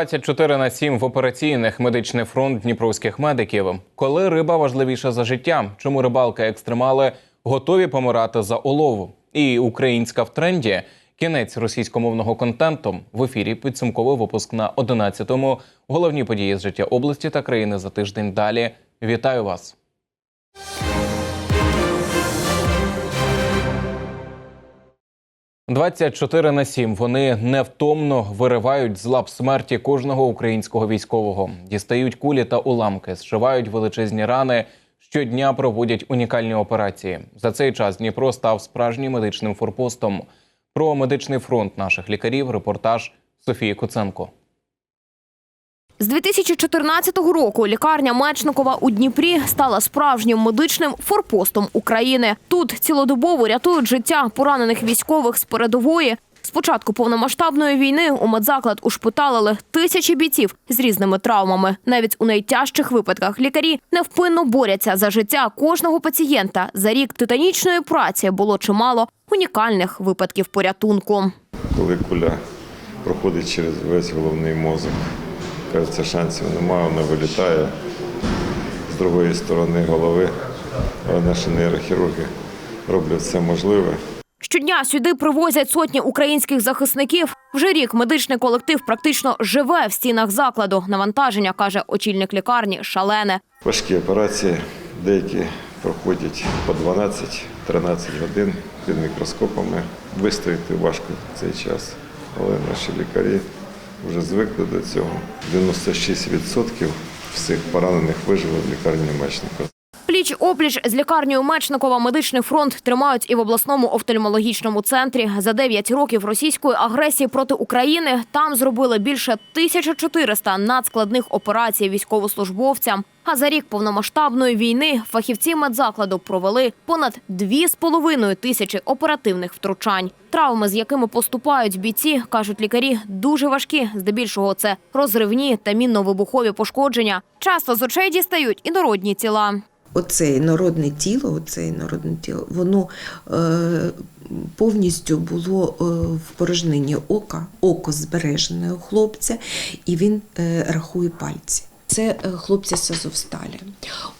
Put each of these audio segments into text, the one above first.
24 на 7 в операційних медичний фронт дніпровських медиків. Коли риба важливіша за життя? Чому рибалки екстремали готові помирати за олову? І українська в тренді. Кінець російськомовного контенту в ефірі підсумковий випуск на 11-му. Головні події з життя області та країни за тиждень далі. Вітаю вас! «24 на 7 Вони невтомно виривають з лап смерті кожного українського військового, дістають кулі та уламки, зшивають величезні рани. Щодня проводять унікальні операції. За цей час Дніпро став справжнім медичним форпостом. Про медичний фронт наших лікарів репортаж Софії Куценко. З 2014 року лікарня Мечникова у Дніпрі стала справжнім медичним форпостом України. Тут цілодобово рятують життя поранених військових з передової. З початку повномасштабної війни у медзаклад ушпиталили тисячі бійців з різними травмами. Навіть у найтяжчих випадках лікарі невпинно борються за життя кожного пацієнта. За рік титанічної праці було чимало унікальних випадків порятунку. коли куля проходить через весь головний мозок. Кажеться, шансів немає, вона вилітає з другої сторони голови. Але наші нейрохірурги роблять все можливе. Щодня сюди привозять сотні українських захисників. Вже рік медичний колектив практично живе в стінах закладу. Навантаження каже очільник лікарні шалене. Важкі операції, деякі проходять по 12-13 годин під мікроскопами. Вистояти важко в цей час, але наші лікарі вже звикли до цього. 96% всіх поранених вижили в лікарні Мечника. Пліч опліч з лікарнею Мечникова медичний фронт тримають і в обласному офтальмологічному центрі. За 9 років російської агресії проти України там зробили більше 1400 надскладних операцій військовослужбовцям. А за рік повномасштабної війни фахівці медзакладу провели понад 2,5 тисячі оперативних втручань. Травми, з якими поступають бійці, кажуть лікарі, дуже важкі. Здебільшого це розривні та мінно-вибухові пошкодження. Часто з очей дістають і народні тіла. Оце інородне тіло, оце інородне тіло, воно е, повністю було е, в порожнині ока, око збережене у хлопця, і він е, рахує пальці. Це е, хлопці з Азовсталі.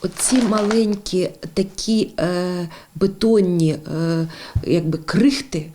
Оці маленькі такі е, бетонні е, якби крихти,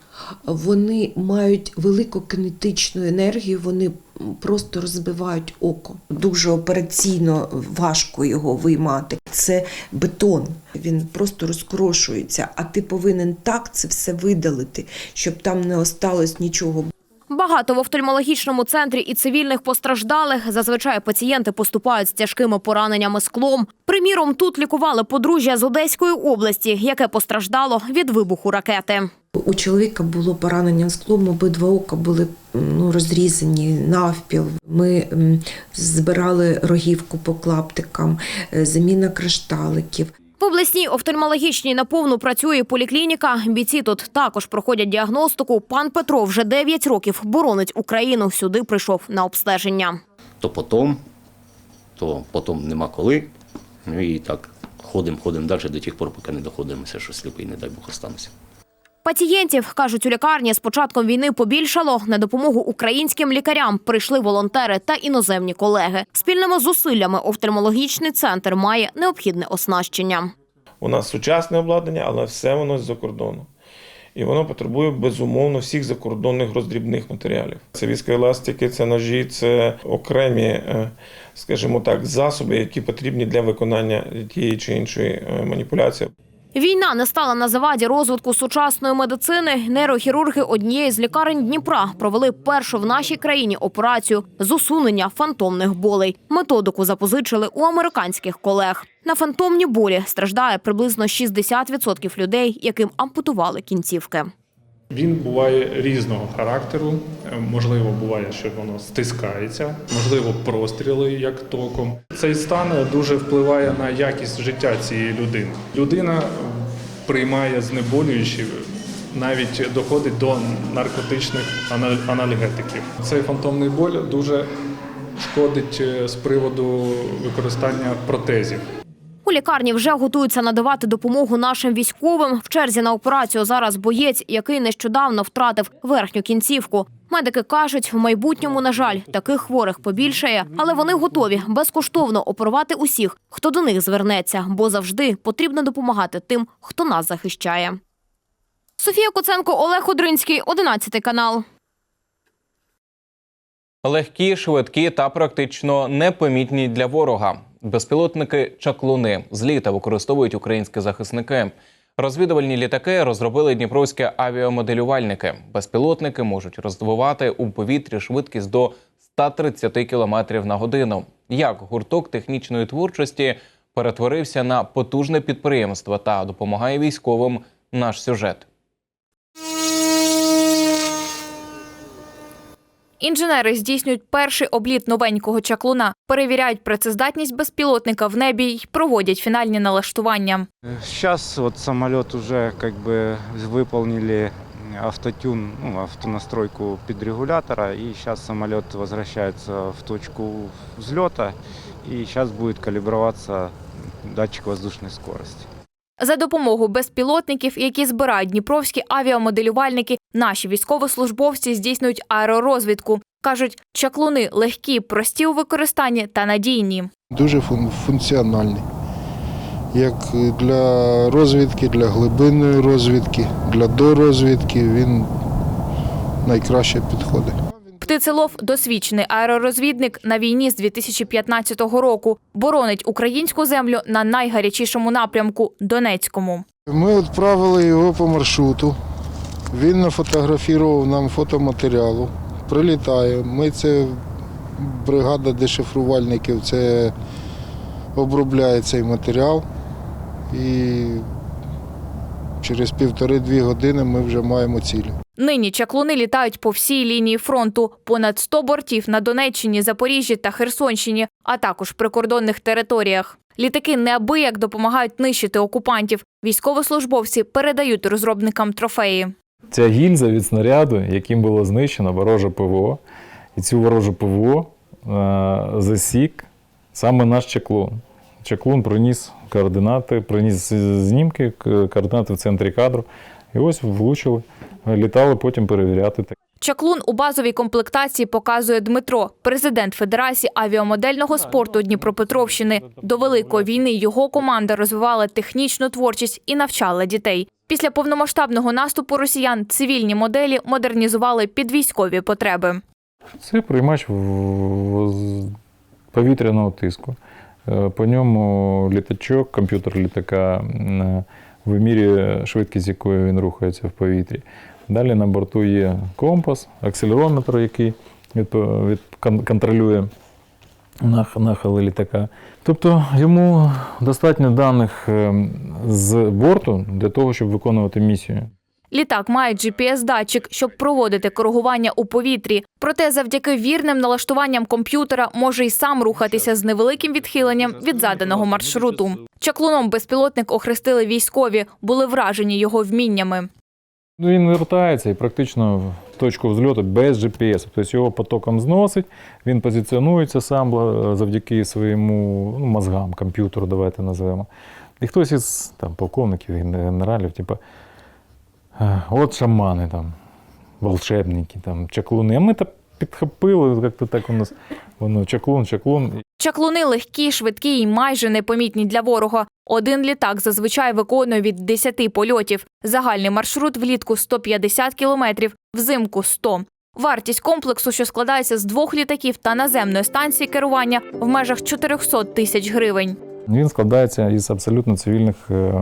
вони мають велику кинетичну енергію, вони просто розбивають око. Дуже операційно важко його виймати. Це бетон, він просто розкрошується, а ти повинен так це все видалити, щоб там не осталось нічого. Багато в офтальмологічному центрі і цивільних постраждалих. Зазвичай пацієнти поступають з тяжкими пораненнями склом. Приміром, тут лікували подружжя з Одеської області, яке постраждало від вибуху ракети. У чоловіка було поранення склом, обидва ока були ну, розрізані навпіл. Ми збирали рогівку по клаптикам, е, заміна кришталиків. В обласній офтальмологічній наповну працює поліклініка. Бійці тут також проходять діагностику. Пан Петро вже 9 років боронить Україну. Сюди прийшов на обстеження. то потом, то потім нема коли. Ну і так ходимо, ходимо далі до тих пор, поки не доходимося, що сліпий, не дай Бог, остануся. Пацієнтів, кажуть у лікарні, з початком війни побільшало. На допомогу українським лікарям прийшли волонтери та іноземні колеги. Спільними зусиллями офтальмологічний центр має необхідне оснащення. У нас сучасне обладнання, але все воно з-за кордону. І воно потребує безумовно всіх закордонних роздрібних матеріалів. Це віскоеластики, це ножі, це окремі, е, скажімо так, засоби, які потрібні для виконання тієї чи іншої е, маніпуляції. Війна не стала на заваді розвитку сучасної медицини. Нейрохірурги однієї з лікарень Дніпра провели першу в нашій країні операцію з усунення фантомних болей. Методику запозичили у американських колег. На фантомні болі страждає приблизно 60% людей, яким ампутували кінцівки. Він буває різного характеру. Е, Можливо, буває, що воно стискається, можливо, простріли як током. Цей стан дуже впливає на якість життя цієї людини. Людина приймає знеболюючі, навіть доходить до наркотичних анальгетиків. Цей фантомний боль дуже шкодить е, з приводу використання протезів. Лікарні вже готуються надавати допомогу нашим військовим. В черзі на операцію зараз боєць, який нещодавно втратив верхню кінцівку. Медики кажуть, в майбутньому, на жаль, таких хворих побільшає, але вони готові безкоштовно оперувати усіх, хто до них звернеться, бо завжди потрібно допомагати тим, хто нас захищає. Софія Коценко, Олег Одринський, 11 канал. Легкі, швидкі та практично непомітні для ворога. Безпілотники чаклуни з літа використовують українські захисники. Розвідувальні літаки розробили дніпровські авіамоделювальники. Безпілотники можуть роздвивати у повітрі швидкість до 130 км на годину. Як гурток технічної творчості перетворився на потужне підприємство та допомагає військовим наш сюжет. Інженери здійснюють перший обліт новенького чаклуна, перевіряють працездатність безпілотника в небі й проводять фінальні налаштування. Сейчас вот самолет уже как бы выполнили автотюн, ну, автонастройку подрегулятора, и сейчас самолет возвращается в точку взлета, и сейчас будет калиброваться датчик воздушной скорости. За допомогою безпілотників, які збирають дніпровські авіамоделювальники, наші військовослужбовці здійснюють аеророзвідку. Кажуть, чаклуни легкі, прості у використанні та надійні. дуже фун- функціональний. Як для розвідки, для глибинної розвідки, для дорозвідки він найкраще підходить. Птицелов досвідчений аеророзвідник на війні з 2015 року. Боронить українську землю на найгарячішому напрямку Донецькому. Ми відправили його по маршруту. Він нафотографував нам фотоматеріалу. Прилітає. Ми це бригада дешифрувальників, це обробляє цей матеріал. І через півтори-дві години ми вже маємо цілі. Нині чаклуни літають по всій лінії фронту. Понад 100 бортів на Донеччині, Запоріжжі та Херсонщині, а також прикордонних територіях. Літаки неабияк допомагають нищити окупантів. Військовослужбовці передають розробникам трофеї. Ця гільза від снаряду, яким було знищено вороже ПВО, і цю ворожу ПВО е, засік саме наш чеклун. Чеклун приніс координати, приніс знімки, координати в центрі кадру. І ось влучили, літали потім перевіряти. Чаклун у базовій комплектації показує Дмитро, президент Федерації авіамодельного спорту Дніпропетровщини. До великої війни його команда розвивала технічну творчість і навчала дітей. Після повномасштабного наступу росіян цивільні моделі модернізували під військові потреби. Це приймач повітряного тиску. Е, По ньому літачок, комп'ютер літака м, вимірює швидкість, якою він рухається в повітрі. Далі на борту є компас, акселерометр, який від, контролює нахили літака. Тобто йому достатньо даних ем, з борту для того, щоб виконувати місію. Літак має GPS-датчик, щоб проводити коригування у повітрі. Проте завдяки вірним налаштуванням комп'ютера може й сам рухатися з невеликим відхиленням від заданого маршруту. Чаклуном безпілотник охрестили військові, були вражені його вміннями. Ну, він вертається і практично в точку взльоту без GPS. Тобто його потоком зносить, він позиціонується сам завдяки своєму ну, мозгам, комп'ютеру, давайте називемо. І хтось із там, полковників, генералів, типу, «Е, от шамани, там, волшебники, там, чаклуни. А ми так підхопили, як-то так у нас воно чаклун, чаклун. Чаклуни легкі, швидкі і майже непомітні для ворога. Один літак зазвичай виконує від 10 польотів. Загальний маршрут влітку 150 кілометрів, взимку 100. Вартість комплексу, що складається з двох літаків та наземної станції керування, в межах 400 тисяч гривень. Він складається із абсолютно цивільних е,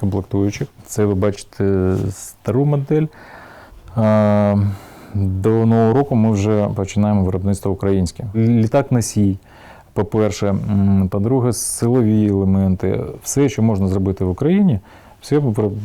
комплектуючих. Це ви бачите стару модель. Е, До нового року ми вже починаємо виробництво українське. Літак носій, по-перше, по-друге, силові елементи. Все, що можна зробити в Україні, все,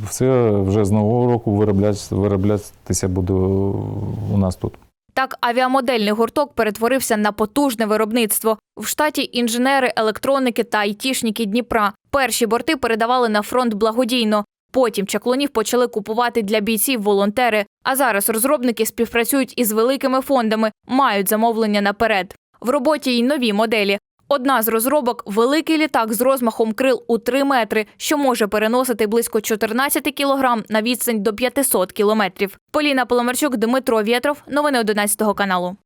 все вже з нового року вироблятися, вироблятися буде у нас тут. Так, авіамодельний гурток перетворився на потужне виробництво. В штаті інженери, електроники та айтішники Дніпра. Перші борти передавали на фронт благодійно. Потім чаклунів почали купувати для бійців волонтери. А зараз розробники співпрацюють із великими фондами, мають замовлення наперед. В роботі й нові моделі. Одна з розробок великий літак з розмахом крил у 3 метри, що може переносити близько 14 кілограм на відстань до 500 кілометрів. Поліна Поломарчук, Дмитро Вєтров. Новини 11 каналу.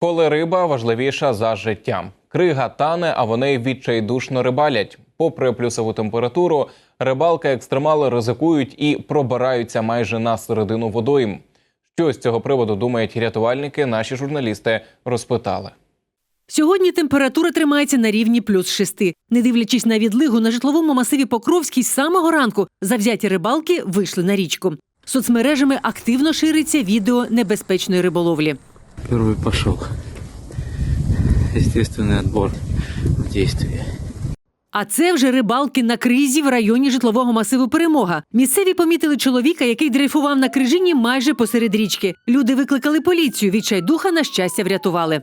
Коли риба важливіша за життя. Крига тане, а вони відчайдушно рибалять. Попри плюсову температуру, рибалки екстремали ризикують і пробираються майже на середину водойм. Що з цього приводу думають рятувальники, наші журналісти розпитали. Сьогодні температура тримається на рівні плюс 6. Не дивлячись на відлигу, на житловому масиві Покровський з самого ранку завзяті рибалки вийшли на річку. Соцмережами активно шириться відео небезпечної риболовлі. Первый пошел. Естественный отбор в действии. А це вже рибалки на кризі в районі житлового масиву Перемога. Місцеві помітили чоловіка, який дрейфував на крижині майже посеред річки. Люди викликали поліцію. Відчайдуха на щастя врятували.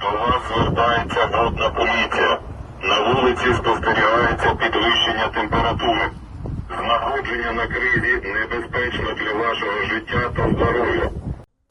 До вас звертається водна поліція. На вулиці спостерігається підвищення температури. Знаходження на кризі небезпечно для вашого життя та здоров'я.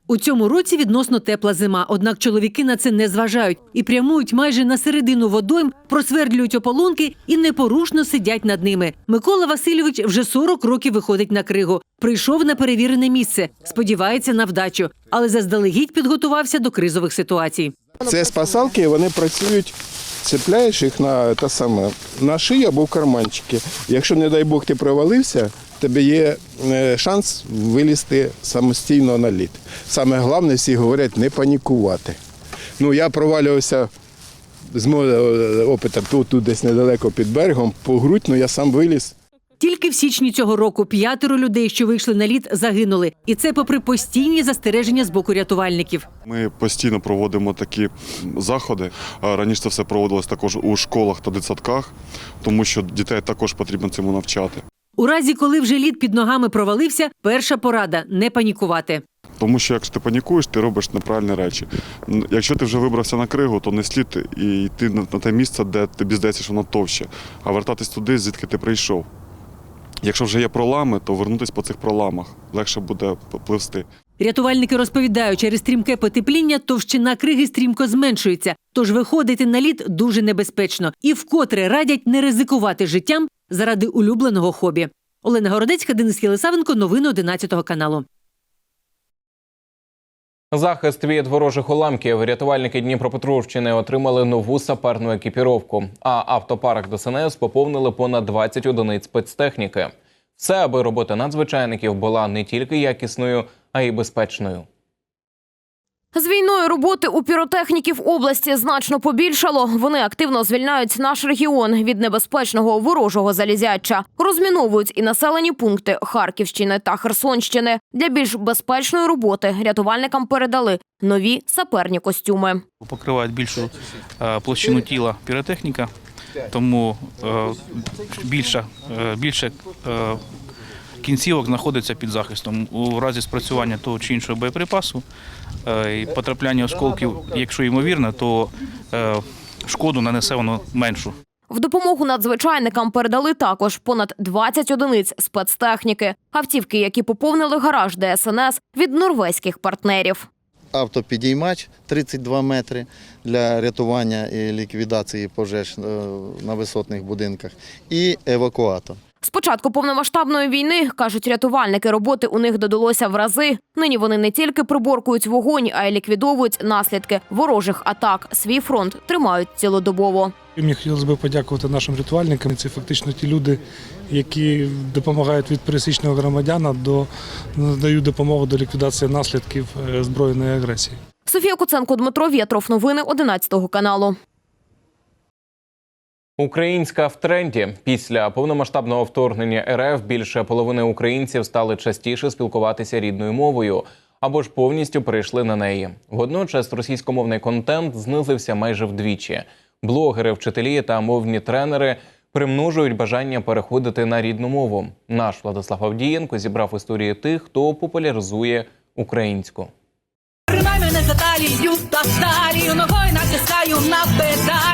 У цьому році відносно тепла зима, однак чоловіки на це не зважають і прямують майже на середину водойм, просвердлюють ополонки і непорушно сидять над ними. Микола Васильович вже 40 років виходить на кригу. Прийшов на перевірене місце, сподівається на вдачу, але заздалегідь підготувався до кризових ситуацій. Це спасалки, вони працюють, цепляєш їх на те саме на шию або в карманчики. Якщо, не дай Бог, ти провалився, тебе є е, шанс вилізти самостійно на лід. Саме головне, всі говорять, не панікувати. Ну, я провалювався з мого е, опиту тут, тут десь недалеко під берегом, по грудь, ну я сам виліз. Тільки в січні цього року п'ятеро людей, що вийшли на лід, загинули. І це попри постійні застереження з боку рятувальників. Ми постійно проводимо такі заходи. Раніше це все проводилось також у школах та дитсадках, тому що дітей також потрібно цьому навчати. У разі, коли вже лід під ногами провалився, перша порада не панікувати. Тому що якщо ти панікуєш, ти робиш неправильні речі. Якщо ти вже вибрався на кригу, то не слід і йти на те місце, де тобі здається, що воно товще, а вертатись туди, звідки ти прийшов. Якщо вже є пролами, то вернутися по цих проламах легше буде пливсти. Рятувальники розповідають, через стрімке потепління товщина криги стрімко зменшується, тож виходити на лід дуже небезпечно і вкотре радять не ризикувати життям заради улюбленого хобі. Олена Городецька, Денис Єлисавенко, новини 11 каналу. Захист від ворожих уламків рятувальники Дніпропетровщини отримали нову саперну екіпіровку. А автопарк ДСНС поповнили понад 20 одиниць спецтехніки. Все, аби робота надзвичайників була не тільки якісною, а й безпечною. З війною роботи у піротехніків області значно побільшало. Вони активно звільняють наш регіон від небезпечного ворожого залізяча, розміновують і населені пункти Харківщини та Херсонщини. Для більш безпечної роботи рятувальникам передали нові саперні костюми. Покривають більшу е, площину тіла піротехніка, тому е, більше, е, більше е, кінцівок знаходиться під захистом. У разі спрацювання того чи іншого боєприпасу е, і потрапляння осколків, якщо ймовірно, то е, шкоду нанесе воно меншу. В допомогу надзвичайникам передали також понад 20 одиниць спецтехніки, автівки, які поповнили гараж ДСНС від норвезьких партнерів. автопідіймач 32 метри для рятування і ліквідації пожеж е, на висотних будинках і евакуатор. З початку повномасштабної війни, кажуть рятувальники, роботи у них додалося в рази. Нині вони не тільки приборкують вогонь, а й ліквідовують наслідки ворожих атак. Свій фронт тримають цілодобово. Мені хотілося б подякувати нашим рятувальникам. Це фактично ті люди, які допомагають від пересічного громадяна до надають допомогу до ліквідації наслідків е, збройної агресії. Софія Куценко, Дмитро Вєтров. Новини 11 каналу. Українська в тренді після повномасштабного вторгнення РФ більше половини українців стали частіше спілкуватися рідною мовою або ж повністю перейшли на неї. Водночас російськомовний контент знизився майже вдвічі. Блогери, вчителі та мовні тренери примножують бажання переходити на рідну мову. Наш Владислав Авдієнко зібрав історії тих, хто популяризує українську. Тримай мене за талію та талію, ногою натискаю на хлоп.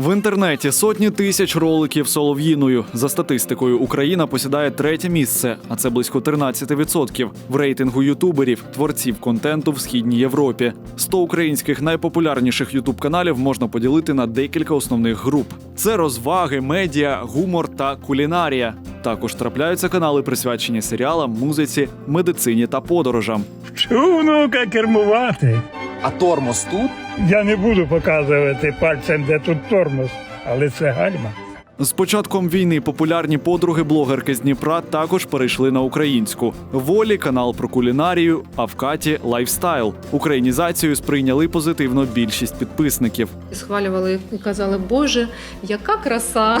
В інтернеті сотні тисяч роликів солов'їною. За статистикою, Україна посідає третє місце, а це близько 13% в рейтингу ютуберів, творців контенту в східній Європі. 100 українських найпопулярніших ютуб каналів можна поділити на декілька основних груп: це розваги, медіа, гумор та кулінарія. Також трапляються канали, присвячені серіалам, музиці, медицині та подорожам. Вчу внука кермувати. А тормоз тут? Я не буду показувати пальцем, де тут тормоз, але це гальма. З початком війни популярні подруги блогерки з Дніпра також перейшли на українську. Волі канал про кулінарію, а в каті лайфстайл. Українізацію сприйняли позитивно більшість підписників. Схвалювали і казали, Боже, яка краса!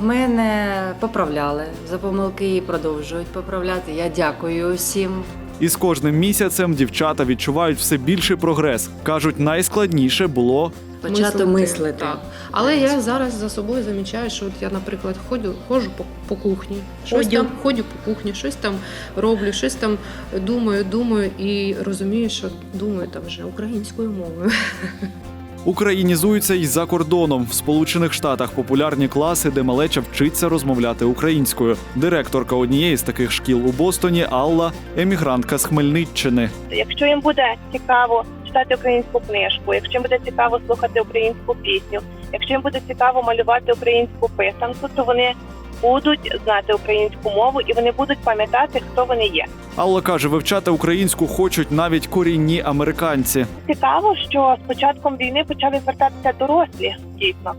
В мене поправляли за помилки і продовжують поправляти. Я дякую усім. І з кожним місяцем дівчата відчувають все більший прогрес. кажуть, найскладніше було Почати мислити. Так. Але я зараз за собою замічаю, що от я, наприклад, ходжу, ходжу по, по кухні, щось Ходю. там ходжу по кухні, щось там роблю, щось там думаю, думаю і розумію, що думаю там вже українською мовою. Українізуються і за кордоном. В Сполучених Штатах популярні класи, де малеча вчиться розмовляти українською. Директорка однієї з таких шкіл у Бостоні Алла, емігрантка з Хмельниччини. Якщо їм буде цікаво читати українську книжку, якщо їм буде цікаво слухати українську пісню, якщо їм буде цікаво малювати українську писанку, то вони будуть знати українську мову і вони будуть пам'ятати, хто вони є. Алла каже, вивчати українську хочуть навіть корінні американці. Цікаво, що з початком війни почали звертатися дорослі дійсно.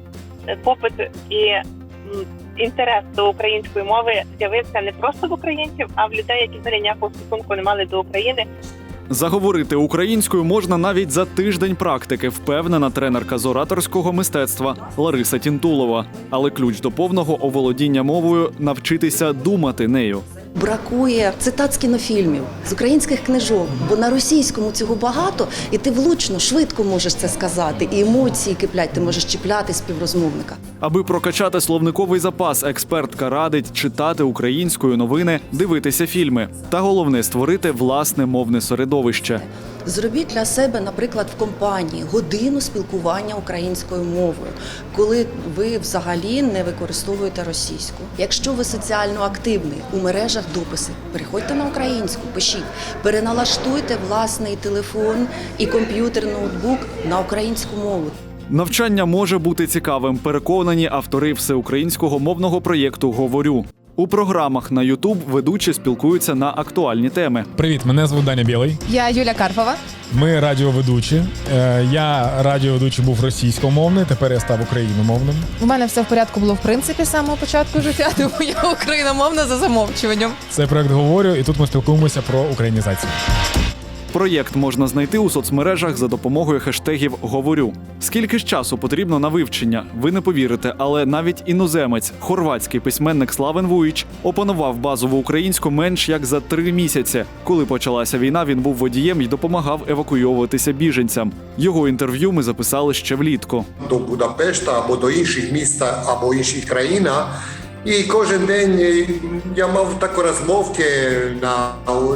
Попит і інтерес до української мови з'явився не просто в українців, а в людей, які взагалі ніякого стосунку не мали до України. Заговорити українською можна навіть за тиждень практики, впевнена тренерка з ораторського мистецтва Лариса Тінтулова. Але ключ до повного оволодіння мовою навчитися думати нею. Бракує цитат з кінофільмів, з українських книжок, бо на російському цього багато, і ти влучно, швидко можеш це сказати, і емоції киплять, ти можеш чіпляти співрозмовника. Аби прокачати словниковий запас, експертка радить читати українською новини, дивитися фільми. Та головне створити власне мовне середовище. Зробіть для себе, наприклад, в компанії годину спілкування українською мовою, коли ви взагалі не використовуєте російську. Якщо ви соціально активний у мережах дописи, переходьте на українську, пишіть, переналаштуйте власний телефон і комп'ютер, ноутбук на українську мову. Навчання може бути цікавим. Переконані автори всеукраїнського мовного проєкту Говорю. У програмах на YouTube ведучі спілкуються на актуальні теми. Привіт, мене звуть Даня Білий. Я Юля Карпова. Ми радіоведучі. Е, Я радіоведучий був російськомовний, тепер я став україномовним. У мене все в порядку було в принципі з самого початку життя, тому я україномовна за замовчуванням. Це проект говорю, і тут ми спілкуємося про українізацію. Проєкт можна знайти у соцмережах за допомогою хештегів Говорю. Скільки ж часу потрібно на вивчення? Ви не повірите, але навіть іноземець, хорватський письменник Славен Вуїч, опанував базову українську менш як за три місяці. Коли почалася війна, він був водієм і допомагав евакуйовуватися біженцям. Його інтерв'ю ми записали ще влітку. до Будапешта або до інших міст або інших країн. І кожен день е, я мав такі розмовки на,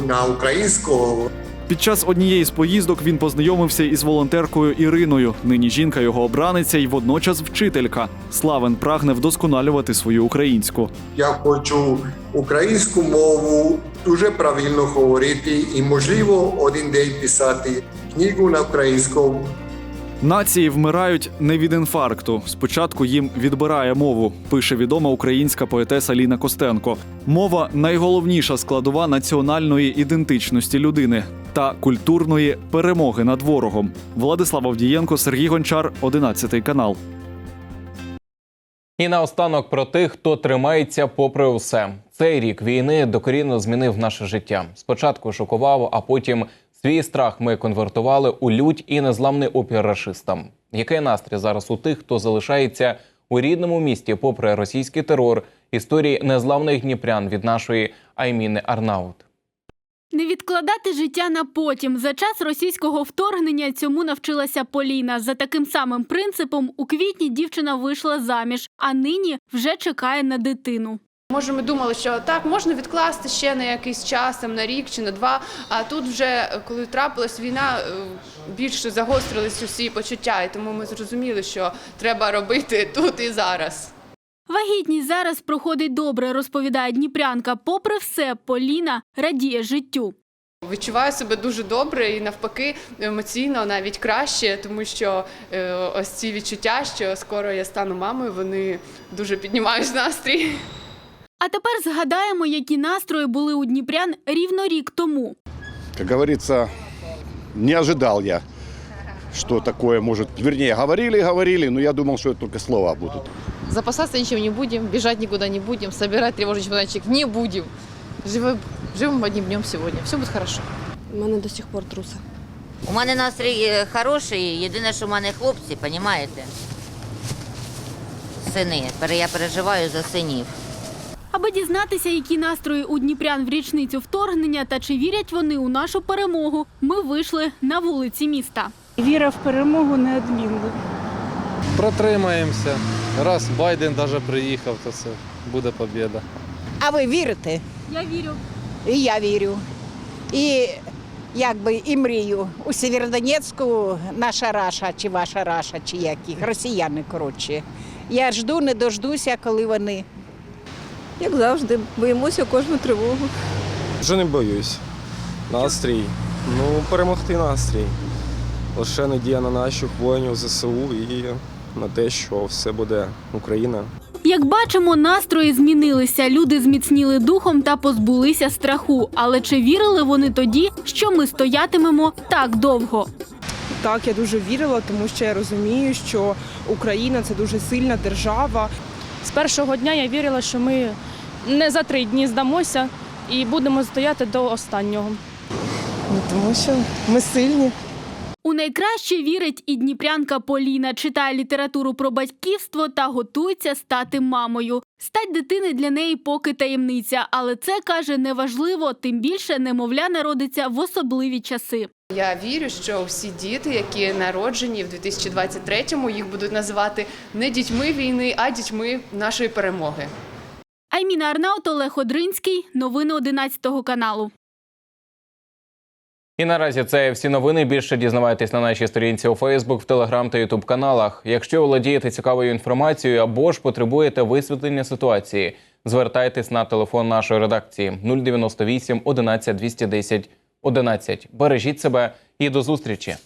на українську. Під час однієї з поїздок він познайомився із волонтеркою Іриною. Нині жінка його обраниця і водночас вчителька. Славен прагне вдосконалювати свою українську. Я хочу українську мову дуже правильно говорити і, можливо, один день писати книгу на українському. Нації вмирають не від інфаркту. Спочатку їм відбирає мову, пише відома українська поетеса Ліна Костенко. Мова найголовніша складова національної ідентичності людини та культурної перемоги над ворогом. Владислав Авдієнко, Сергій Гончар, 11 канал. І наостанок про тих, хто тримається попри усе. Цей рік війни докорінно змінив наше життя. Спочатку шокував, а потім свій страх ми конвертували у лють і незламний опір рашистам. Який настрій зараз у тих, хто залишається у рідному місті, попри російський терор, історії незламних дніпрян від нашої Айміни Арнаут. Не відкладати життя на потім. За час російського вторгнення цьому навчилася Поліна. За таким самим принципом у квітні дівчина вийшла заміж, а нині вже чекає на дитину. Може, ми думали, що так можна відкласти ще на якийсь час, там, на рік чи на два. А тут вже коли трапилась війна, е, більше загострились усі почуття, і тому ми зрозуміли, що треба робити тут і зараз. Вагітність зараз проходить добре, розповідає Дніпрянка. Попри все, Поліна радіє життю. Відчуваю себе дуже добре і навпаки емоційно навіть краще, тому що е, ось ці відчуття, що скоро я стану мамою, вони дуже піднімають настрій. А тепер згадаємо, які настрої були у дніпрян рівно рік тому. Как говорится, не ожидал я, что такое может... Вернее, говорили, говорили, но я думал, что это только слова будут. Запасаться ничем не будем, бежать никуда не будем, собирать тревожный чемоданчик не будем. Живем, живем одним днем сегодня. Все будет хорошо. У мене до сих пор труси. У мене настрій е, хороший, єдине, що в мене хлопці, понімаєте? Сини. Я переживаю за синів. Аби дізнатися, які настрої у дніпрян в річницю вторгнення та чи вірять вони у нашу перемогу, ми вийшли на вулиці міста. Віра в перемогу неодмінна. Протримаємося. Раз Байден навіть приїхав, то це буде побіда. А ви вірите? Я вірю. І я вірю. І якби і мрію. У Сєвєродонецьку наша Раша, чи ваша Раша, чи яких, росіяни, коротше. Я жду, не дождуся, коли вони. Як завжди, боїмося кожну тривогу. Вже не боюсь. Настрій. Ну, перемогти настрій. Лише надія на наших воїнів ЗСУ і на те, що все буде Україна. Як бачимо, настрої змінилися. Люди зміцніли духом та позбулися страху. Але чи вірили вони тоді, що ми стоятимемо так довго? Так, я дуже вірила, тому що я розумію, що Україна це дуже сильна держава. З першого дня я вірила, що ми не за три дні здамося і будемо стояти до останнього. Ну, тому що ми сильні. У найкраще вірить і дніпрянка Поліна, читає літературу про батьківство та готується стати мамою. Стать дитини для неї поки таємниця, але це каже неважливо, тим більше немовля народиться в особливі часи. Я вірю, що всі діти, які народжені в 2023-му, їх будуть називати не дітьми війни, а дітьми нашої перемоги. Айміна Арнаут, Олег Одринський. Новини 11 каналу. І наразі це всі новини. Більше дізнавайтесь на нашій сторінці у Фейсбук, в Телеграм та Ютуб каналах. Якщо володієте цікавою інформацією або ж потребуєте висвітлення ситуації, звертайтесь на телефон нашої редакції 098 11 210 11. Бережіть себе і до зустрічі.